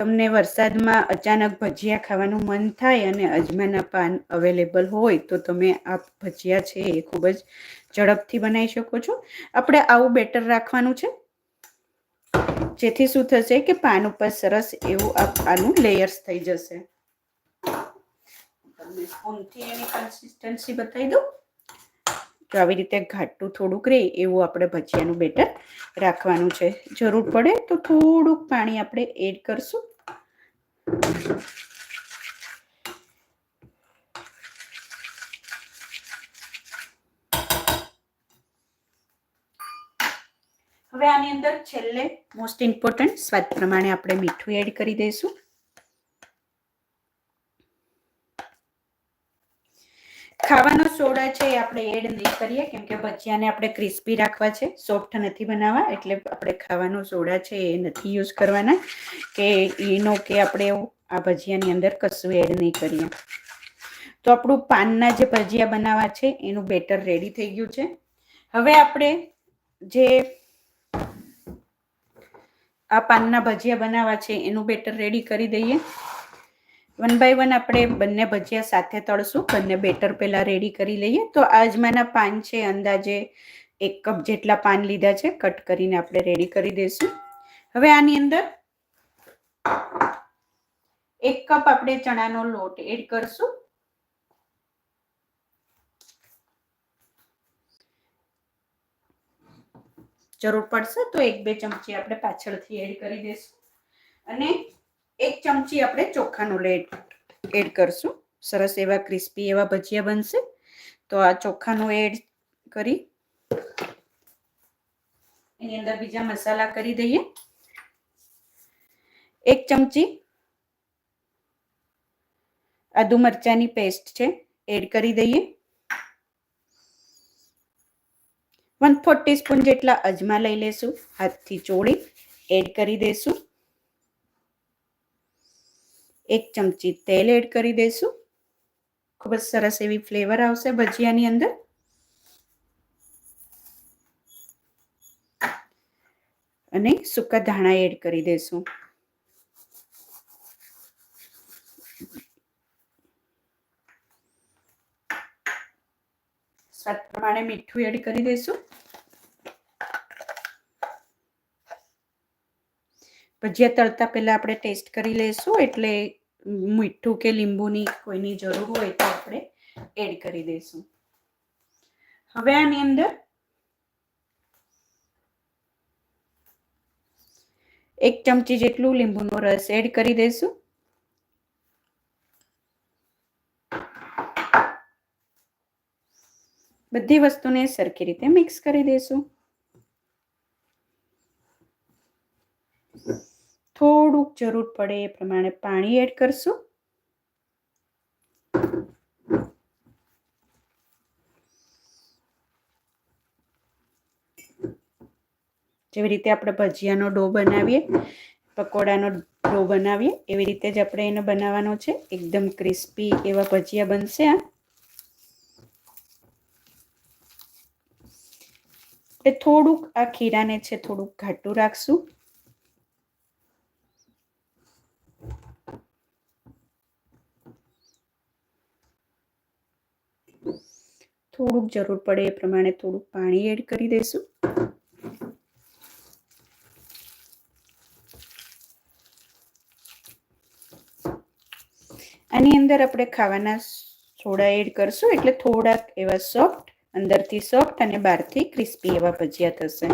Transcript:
તમને વરસાદમાં અચાનક ભજીયા ખાવાનું મન થાય અને અજમાના પાન અવેલેબલ હોય, તો તમે આ ભજીયા છે એ ખૂબ જ ઝડપથી બનાવી શકો છો. આપણે આવું બેટર રાખવાનું છે. જેથી શું થશે કે પાન ઉપર સરસ એવું આ આનું લેયર્સ થઈ જશે. તમને સ્પૂનથી એની કન્સિસ્ટન્સી બતાવી દઉં. તો આવી રીતે ઘાટું થોડુંક રહે એવું આપણે ભજીયાનું બેટર રાખવાનું છે. જરૂર પડે તો થોડુંક પાણી આપણે એડ કરશું. હવે આની અંદર છેલ્લે મોસ્ટ ઇમ્પોર્ટન્ટ સ્વાદ પ્રમાણે આપણે મીઠું એડ કરી દઈશું. ખાવાનો સોડા છે એ આપણે એડ નહીં કરીએ, કેમ કે ભજીયાને આપણે ક્રિસ્પી રાખવા છે, સોફ્ટ નથી બનાવવા, એટલે આપણે ખાવાનો સોડા છે એ નથી યુઝ કરવાના, કે એનો કે આપણે આ ભજીયાની અંદર કશું એડ નહીં કરીએ. તો આપણું પાનના જે ભજીયા બનાવવા છે, એનું બેટર રેડી થઈ ગયું છે. હવે આપણે જે આ પાનના ભજીયા બનાવવા છે, એનું બેટર રેડી કરી દઈએ. વન બાય વન આપણે બંને ભજીયા સાથે તળશું. બંને બેટર પહેલાં રેડી કરી લઈએ. તો આજમાના પાન છે, અંદાજે એક કપ જેટલા પાન લીધા છે. કટ કરીને આપણે રેડી કરી દઈશું. હવે આની અંદર એક કપ આપણે ચણાનો લોટ એડ કરશું. જરૂર પડશે તો એક બે ચમચી આપણે પાછળથી એડ કરી દઈશું. અને એક ચમચી આપણે ચોખાનો લેટ એડ કરશું. સરસ એવા ક્રિસ્પી એવા ભજીયા બનશે. તો આ ચોખાનું એડ કરી એની અંદર બીજા મસાલા કરી દઈએ. એક ચમચી આદુ મરચાની પેસ્ટ છે એડ કરી દઈએ. વન ફોર ટીસ્પૂન જેટલા અજમા લઈ લેશું. હાથથી ચોળી એડ કરી દઈશું એક ચમચી તેલ એડ કરી દઈશું. ખૂબ જ સરસ એવી ફ્લેવર આવશે ભજીયાની અંદર. અને સૂકા ધાણા એડ કરી દઈશું. સ્વાદ પ્રમાણે મીઠું એડ કરી દઈશું. ભજીયા તળતા પહેલાં આપણે ટેસ્ટ કરી લઈશું, એટલે મીઠું કે લીંબુની કોઈની જરૂર હોય તો આપણે એડ કરી દઈશું. હવે આની અંદર એક ચમચી જેટલું લીંબુનો રસ એડ કરી દઈશું. બધી વસ્તુને સરખી રીતે મિક્સ કરી દઈશું થોડુંક જરૂર પડે એ પ્રમાણે પાણી એડ કરશું. જેવી રીતે આપણે ભજીયાનો ડો બનાવીએ, પકોડાનો ડો બનાવીએ, એવી રીતે જ આપણે એને બનાવવાનો છે. એકદમ ક્રિસ્પી એવા ભજીયા બનશે આ. એટલે થોડુંક આ ખીરાને છે થોડુંક ઘાટું રાખશું. થોડુંક જરૂર પડે એ પ્રમાણે થોડુંક પાણી એડ કરી દઈશું. આની અંદર આપણે ખાવાના સોડા એડ કરશું એટલે થોડાક એવા સોફ્ટ અંદરથી સોફ્ટ અને બહારથી ક્રિસ્પી એવા ભજીયા થશે.